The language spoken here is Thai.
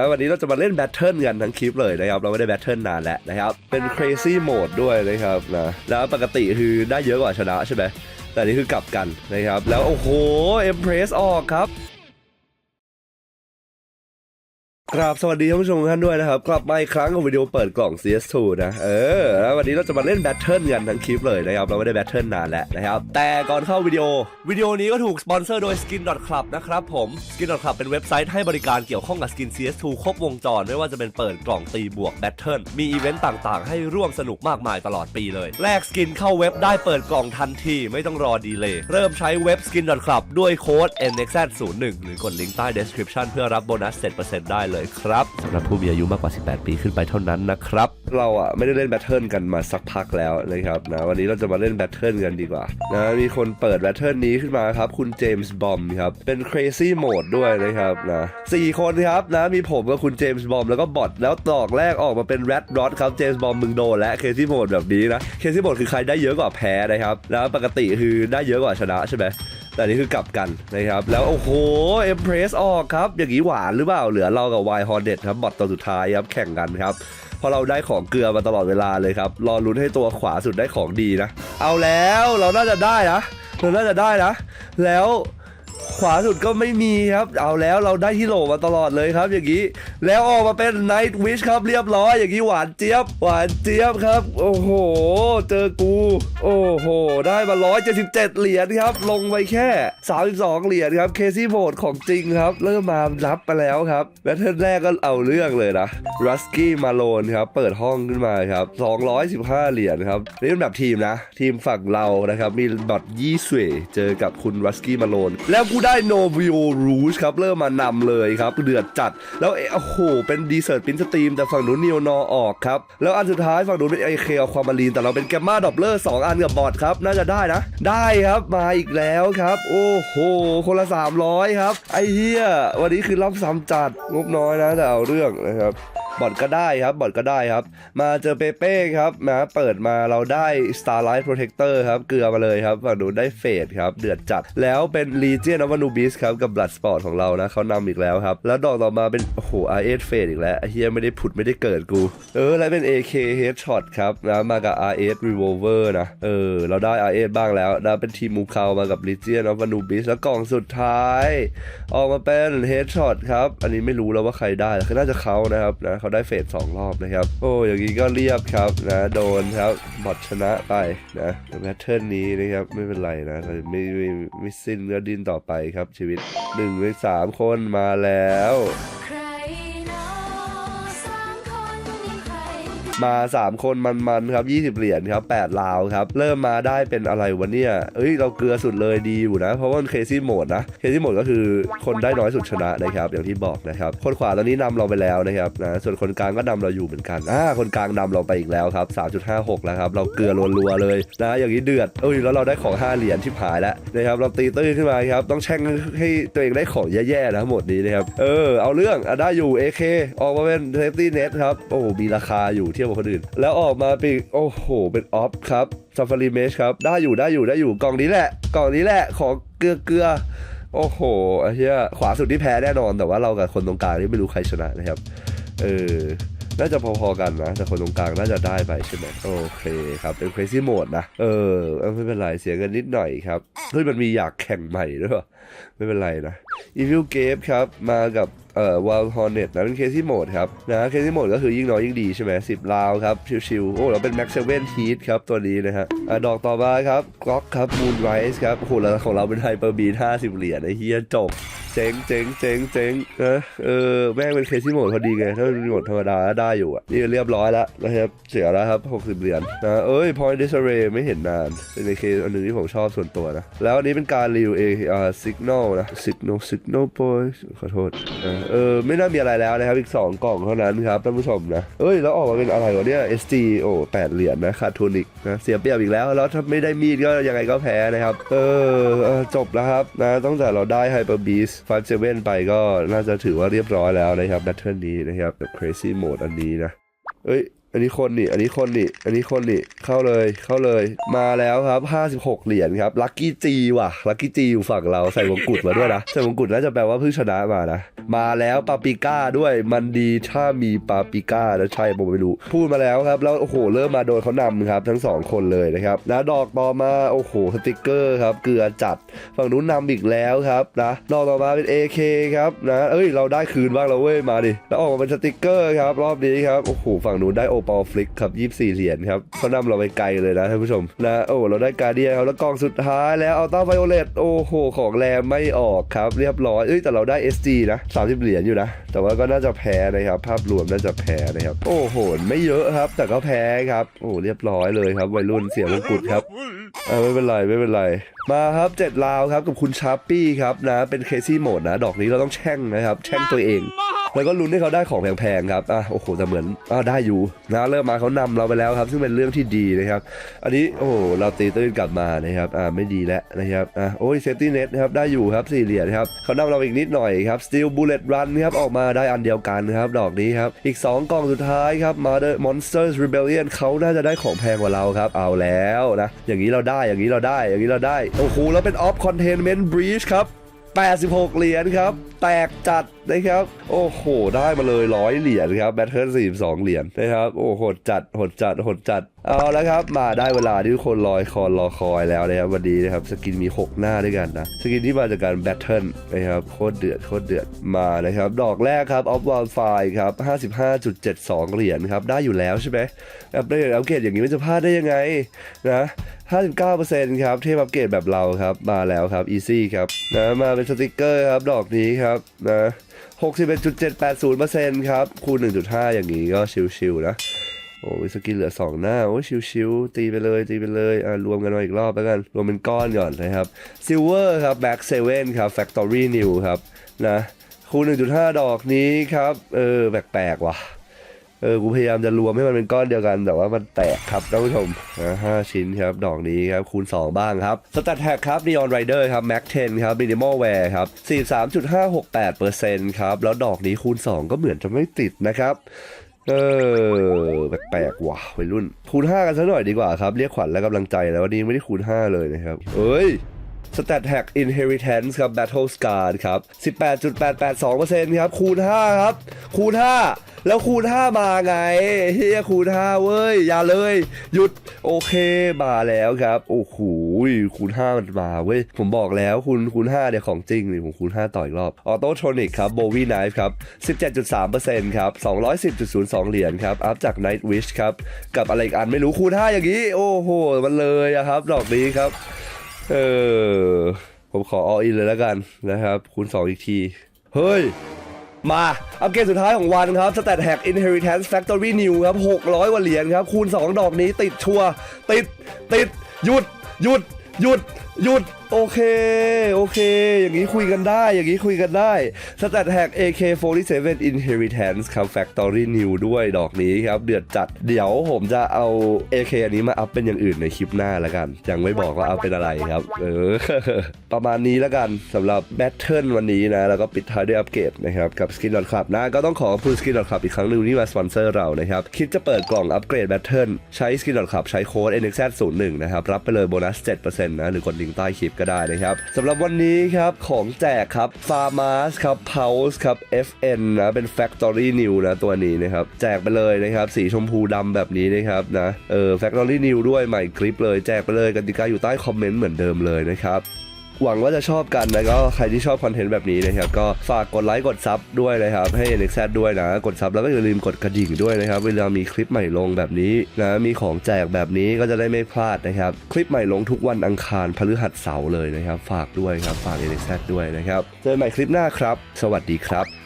แล้ววันนี้เราจะมาเล่นแบทเทิลกันทั้งคลิปเลยนะครับ เราไม่ได้แบทเทิลนานแล้วนะครับ เป็น crazy mode ด้วยนะครับนะแล้วปกติคือได้เยอะกว่าชนะใช่ไหมแต่อันนี้คือกลับกันนะครับ แล้วโอ้โห Empress ออกครับ กราบสวัสดีท่านผู้ชมท่านด้วยนะครับกลับมาอีกครั้งกับวิดีโอเปิดกล่อง CS2 นะเออแล้ววันนี้เราจะมาเล่นแบทเทิลกันทั้งคลิปเลยนะครับเราไม่ได้แบทเทิลนานแล้วนะครับแต่ก่อนเข้าวิดีโอวิดีโอนี้ก็ถูกสปอนเซอร์โดย Skin.club นะครับผม Skin.club เป็นเว็บไซต์ให้บริการเกี่ยวข้องกับ Skin CS2 ครบวงจร ไม่ว่าจะเป็นเปิดกล่องตีบวกแบทเทิลมีอีเวนต์ต่างๆ ให้ร่วมสนุกมากมายตลอดปีเลยแลกสกินเข้าเว็บได้เปิดกล่องทันทีไม่ต้องรอดีเลยเริ่มใช้เว็บ Skin.club ด้วยโค้ด NXZ01 หรือกดลิงก์ใต้ description เพื่อรับโบนัส7%ได้เลยครับสำหรับผู้มีอายุมากกว่า 18 ปีขึ้นไปเท่านั้นนะครับ เราอะไม่ได้เล่นแบทเทิลกันมาสักพักแล้วนะครับนะวันนี้เราจะมาเล่นแบทเทิลกันดีกว่านะมีคนเปิดแบทเทิลนี้ขึ้นมาครับ คุณเจมส์บอมครับเป็น crazy mode ด้วยนะครับนะสี่คนครับนะมีผมกับคุณเจมส์บอมแล้วก็บอทแล้วตอกแรกออกมาเป็นแรดรอดครับเจมส์บอมมึงโดนและ crazy mode แบบนี้นะ crazy mode คือใครได้เยอะกว่าแพ้นะครับแล้วปกติคือได้เยอะกว่าชนะใช่ไหม แต่นี่คือกลับกันนะครับ แล้วโอ้โหเอ็มเพรสออกครับ อย่างนี้หวานหรือเปล่า เหลือเรากับไวฮอร์เดตครับบอทตัวสุดท้ายครับแข่งกันครับพอเราได้ของเกลือมาตลอดเวลาเลยครับรอลุ้นให้ตัวขวาสุดได้ของดีนะ เอาแล้วเราน่าจะได้นะเราน่าจะได้นะ แล้ว ขวาสุดก็ไม่มีครับ เอาแล้วเราได้ที่โหลมาตลอดเลยครับ อย่างนี้ แล้วออกมาเป็น Night Wish ครับเรียบร้อยอย่างนี้หวานเจี๊ยบ หวานเจี๊ยบครับ โอ้โห เจอกู โอ้โห ได้มา 177 เหรียญครับ ลงไปแค่ 32 เหรียญครับเคซี่โหดของจริงครับ เริ่มมารับไปแล้วครับแบทเทิลแรกก็เอาเรื่องเลยนะรัสกี้มาโลนครับ เปิดห้องขึ้นมาครับ 215 เหรียญครับนี่เป็นแบบทีมนะ ทีมฝั่งเรานะครับ มีบอทยี่สวยเจอกับคุณรัสกี้มาโลนแล้วกูไได้โนวิโอรูชครับ เริ่มมานำเลยครับ เดือดจัด แล้วเอโอ้โห เป็นดีเซอร์ตปินสตรีม แต่ฝั่งนู้นนิวนอออกครับ แล้วอันสุดท้ายฝั่งนู้นเป็นไอเคลความมารีน แต่เราเป็นแกมมาดอปเลอร์สองอันกับบอทครับ น่าจะได้นะ ได้ครับมาอีกแล้วครับ โอ้โห คนละ 300 ครับ ไอเหี้ยวันนี้คือรับซ้ำจัดงบน้อยนะแต่เอาเรื่องนะครับ บอทก็ได้ครับบอทก็ได้ครับ มาเจอเปเป้ครับนะเปิดมาเราได้ Starlight Protector ครับเกลือมาเลยครับฝั่งนู้นได้เฟดครับเดือดจัด แล้วเป็น Legion of Anubis ครับกับ Blood Sport ของเรานะเขานำอีกแล้วครับ แล้วดอกต่อมาเป็น โอ้โห R8 เฟดอีกแล้วเฮียไม่ได้ผุดไม่ได้เกิดกู เออ แล้วเป็น AK Headshot ครับนะมากับ R8 Revolver นะ เออ เราได้ R8 บ้างแล้วแล้เป็นทีมมูคาวมากับ Legion of Anubis แล้วกล่องสุดท้าย ออกมาเป็น Headshot ครับ อันนี้ไม่รู้แล้วว่าใครได้คือน่าจะเขานะครับนะเขาาได้เฟสสองรอบนะครับ โอ้อย่างนี้ก็เรียบครับนะโดนครับบอทชนะไปนะแพทเทิร์นนี้นะครับไม่เป็นไรนะไม่ไม่ไม่สิ้นก็ดิ้นต่อไปครับชีวิตหนึ่งในสามคนมาแล้ว มา 3 คนมันๆครับ 20 เหรียญครับ8ลาวครับ เริ่มมาได้เป็นอะไรวะเนี่ยเอ้ยเราเกลือสุดเลยดีอยู่นะ เพราะว่าเคซี่โหมดนะเคซี่โหมดก็คือคนได้น้อยสุดชนะนะครับอย่างที่บอกนะครับคนขวาตอนนี้นำเราไปแล้วนะครับนะส่วนคนกลางก็นำเราอยู่เหมือนกันอ่าคนกลางนำเราไปอีกแล้วครับ 3.56 แล้วครับเราเกลือรัวๆเลยนะอย่างนี้เดือดเอ้ยแล้วเราได้ของ 5 เหรียญที่ผายแล้วนะครับเราตีตื้นขึ้นมาครับต้องแช่งให้ตัวเองได้ของแย่ๆนะหมดนี้นะครับเออเอาเรื่องอได้อยู่ AK ออกมาเป็น safety net ครับโอ้โหมีราคาอยู่เทียบกว่าคนอื่น แล้วออกมาเป็นโอ้โห เป็นออฟครับซัฟฟารีเมชครับ ได้อยู่ได้อยู่ได้อยู่กล่องนี้แหละ กล่องนี้แหละ ของเกลือเกลือโอ้โหไอ้เหี้ยขวาสุดที่แพ้แน่นอน แต่ว่าเรากับคนตรงกลางนี่ไม่รู้ใครชนะนะครับ เออ น่าจะพอๆกันนะ แต่คนตรงกลางน่าจะได้ไปใช่ไหมโอเคครับ เป็น crazy mode นะ เออเออไม่เป็นไร เสียเงินนิดหน่อยครับ เฮ้ย มันมีอยากแข่งใหม่ด้วยวะไม่เป็นไรนะ Evil Game ครับ มากับเอ่อ Wild Hornet นะเป็น crazy mode ครับนะ crazy mode ก็คือยิ่งน้อยยิ่งดีใช่ไหม10ลาวครับ ชิวๆ โอ้เราเป็น Max 7 Heat ครับ ตัวนี้นะฮะอะดอกต่อมาครับ Glock ครับ Moonrise ครับโอ้โหแล้วของเราเป็น Hyper Beat 50เหรียญไอ้เฮียจบ เจ๋งเจ๋งเจ๋งเจ๋งเออเออแม่งเป็นเคซี่โหมดพอดีไง ถ้าเป็นโหมดธรรมดาได้อยู่อะ นี่เรียบร้อยแล้วนะครับเสียแล้วครับ 60 เหรียญนะเอ้ย Point Disarray ไม่เห็นนาน เป็นเคสอันหนึ่งที่ผมชอบส่วนตัวนะ แล้วอันนี้เป็นการรีวิวเออ่า Signal นะ Signal Signal Boy ขอโทษเออไม่น่ามีอะไรแล้วนะครับ อีก 2 กล่องเท่านั้นครับท่านผู้ชมนะเอ้ยแล้วออกมาเป็นอะไรวะเนี่ย SG โอ้8เหรียญนะขาดทุนอีกนะเสียเปรียบอีกแล้ว แล้วถ้าไม่ได้มีดก็ยังไงก็แพ้นะครับ เออจบแล้วครับนะตั้งแต่เราได้ฟาสเซเว่นไปก็น่าจะถือว่าเรียบร้อยแล้วนะครับแบทเทิลนี้นะครับแบบ Crazy Mode อันนี้นะเอ้ย อันนี้คนนี่อันนี้คนนี่อันนี้คนนี่เข้าเลย เข้าเลย มาแล้วครับ56เหรียญครับ ลัคกี้จีว่ะ ลัคกี้จีอยู่ฝั่งเราใส่มงกุฎมาด้วยนะ ใส่มงกุฎน่าจะแปลว่าเพิ่งชนะมานะ มาแล้วปาปิก้าด้วย มันดีถ้ามีปาปิก้านะใช่ผมไม่รู้ พูดมาแล้วครับ แล้วโอ้โห เริ่มมาโดนเขานำครับ ทั้งสองคนเลยนะครับนะดอกต่อมา โอ้โห สติกเกอร์ครับ เกลือจัด ฝั่งนู้นนำอีกแล้วครับนะ ดอกต่อมาเป็น AK ครับนะ เอ้ย เราได้คืนบ้างแล้วเว้ย มาดิ แล้วออกมาเป็นสติกเกอร์ครับ รอบนี้ครับ โอ้โห ฝั่งนู้นได้โปอลฟลิกครับ24เหรียญครับเขานำเราไปไกลเลยนะท่านผู้ชมนะโอ้เราได้การเดียครับแล้วกองสุดท้ายแล้วเอัลต้าไวโอเลตโอ้โหของแรมไม่ออกครับ เรียบร้อยเอ้ยแต่เราได้ SG นะ30 เหรียญอยู่นะ แต่ว่าก็น่าจะแพ้นะครับภาพรวมน่าจะแพ้นะครับโอ้โหไม่เยอะครับ แต่ก็แพ้ครับโอ้เรียบร้อยเลยครับวัยรุ่นเสียมงกุฎครับอ่าไม่เป็นไรไม่เป็นไรมาครับเจ็ดลาวครับกับคุณชาร์ปี้ครับนะเป็นเคซี่โหมดนะ ดอกนี้เราต้องแช่งนะครับ แช่งตัวเอง แล้วก็ลุ้นให้เขาได้ของแพงๆครับอะโอ้โหแต่เหมือนอ่าได้อยู่นะเริ่มมาเขานำเราไปแล้วครับ ซึ่งเป็นเรื่องที่ดีนะครับ อันนี้โอ้โหเราตีตื้นกลับมานะครับอ่าไม่ดีแล้วนะครับอะโอ้ยเซฟตี้เน็ตนะครับได้อยู่ครับสี่เหรียญครับเขานำเราอีกนิดหน่อยครับสตีลบูเลตรันครับออกมาได้อันเดียวกันครับดอกนี้ครับอีก 2กล่องสุดท้ายครับมาเดอร์มอนสเตอร์ Rebellion เขาน่าจะได้ของแพงกว่าเราครับเอาแล้วนะอย่างนี้เราได้อย่างนี้เราได้อย่างนี้เราได้โอ้โหแล้วเป็น Off Containment Breach ครับ 86 เหรียญครับ แตกจัดนะครับ โอ้โห ได้มาเลยร้อยเหรียญครับแบทเทิล42เหรียญนะครับ โอ้โหดจัดหดจัดหดจัด เอาแล้วครับ มาได้เวลาที่ทุกคนรอยคอยรอคอยแล้วนะครับวันนี้นะครับ สกินมี 6 หน้าด้วยกันนะ สกินที่มาจากการแบทเทิลนะครับ โคตรเดือดโคตรเดือดมานะครับ ดอกแรกครับออฟวอลไฟครับ55.72 เหรียญครับ ได้อยู่แล้วใช่ไหมอัปเดตอัปเกรดอย่างนี้มันจะพลาดได้ยังไงนะ 59%ครับเทพอัปเกรดแบบเราครับมาแล้วครับ easy ครับนะมาเป็นสติกเกอร์ครับดอกนี้ครับนะ61.780%ครับคูณ 1.5 อย่างนี้ก็ชิวๆนะโอ้ยสกินเหลือ 2 หน้า โอ้ยชิวๆตีไปเลย ตีไปเลยอ่ารวมกันมาอีกรอบแล้วกัน รวมเป็นก้อนก่อนนะครับซิลเวอร์ครับแบ็กเซเว่นครับ Factory New ครับนะคูณ 1.5 ดอกนี้ครับ เออ แปลกๆว่ะ เออกูพยายามจะรวมให้มันเป็นก้อนเดียวกัน แต่ว่ามันแตกครับท่านผู้ชมนะห้าชิ้นครับ ดอกนี้ครับ คูณ 2 บ้างครับสแตทแท็กครับ Neon Rider ครับ Mac 10ครับ Minimal Wear ครับ43.568%ครับ แล้วดอกนี้คูณ 2 ก็เหมือนจะไม่ติดนะครับเออแปลกๆว่ะวัยรุ่น คูณ 5 กันซะหน่อยดีกว่าครับ เรียกขวัญและกำลังใจแล้ววันนี้ไม่ได้คูณ 5 เลยนะครับ เอ้ย Stat Hack Inheritance ครับ Battle Scar ครับ 18.882%ครับคูณ 5 ครับ คูณ 5 แล้วคูณ 5 มาไงเฮียคูณ 5 เว้ย อย่าเลย หยุดโอเคมาแล้วครับ โอ้โหคูณ 5 มันมาเว้ย ผมบอกแล้วคูณคูณ 5 เนี่ยของจริงนี่ผมคูณ 5 ต่ออีกรอบ Auto Tronic ครับ Bowie Knife ครับ 17.3%ครับ 210.02 เหรียญครับ อัพจาก Night Wish ครับ กับอะไรอีกอันไม่รู้คูณ 5 อย่างนี้ โอ้โห มันเลยอะครับ ดอกนี้ครับ เออ ผมขอออินเลยแล้วกันนะครับ คูณ 2 อีกที เฮ้ย มาอัปเกรดสุดท้ายของวันครับ Stat Hack Inheritance Factory New ครับ 600กว่าเหรียญครับ คูณ 2 ดอกนี้ติดชัวติด ติด หยุด หยุด หยุด หยุดโอเคโอเค อย่างนี้คุยกันได้ อย่างนี้คุยกันได้ Stat Hack AK47 Inheritance ครับ Factory New ด้วยดอกนี้ครับ เดือดจัดเดี๋ยวผมจะเอา AK อันนี้มาอัพเป็นอย่างอื่นในคลิปหน้าแล้วกัน ยังไม่บอกว่าเอาเป็นอะไรครับ เออ ประมาณนี้แล้วกันสำหรับแบทเทิลวันนี้นะ แล้วก็ปิดท้ายด้วยอัปเกรดนะครับ กับ Skin Club นะ ก็ต้องขอขอบคุณ Skin Club อีกครั้งหนึ่งที่มาสปอนเซอร์เรานะครับคิดจะเปิดกล่องอัปเกรดแบทเทิลใช้ Skin Club ใช้โค้ด NXZ01 นะครับรับไปเลยโบนัส7%นะหรือกดลิงก์ใต้คลิปก็ได้นะครับสำหรับวันนี้ครับของแจกครับ Farmers ครับ Pulse ครับ FN นะเป็น Factory New นะตัวนี้นะครับแจกไปเลยนะครับสีชมพูดำแบบนี้นะครับนะเออ Factory New ด้วยใหม่คลิปเลยแจกไปเลยกติกาอยู่ใต้คอมเมนต์เหมือนเดิมเลยนะครับ หวังว่าจะชอบกันนะก็ใครที่ชอบคอนเทนต์แบบนี้นะครับก็ฝากกดไลค์กดซับด้วยนะครับให้ n x ซด้วยนะ กดซับแล้วก็อย่าลืมกดกระดิ่งด้วยนะครับเวลามีคลิปใหม่ลงแบบนี้นะมีของแจกแบบนี้ก็จะได้ไม่พลาดนะครับคลิปใหม่ลงทุกวันอังคารพฤหัสเสาร์เลยนะครับฝากด้วยครับฝาก n x ซด้วยนะครับเจอกันใหม่คลิปหน้าครับ สวัสดีครับ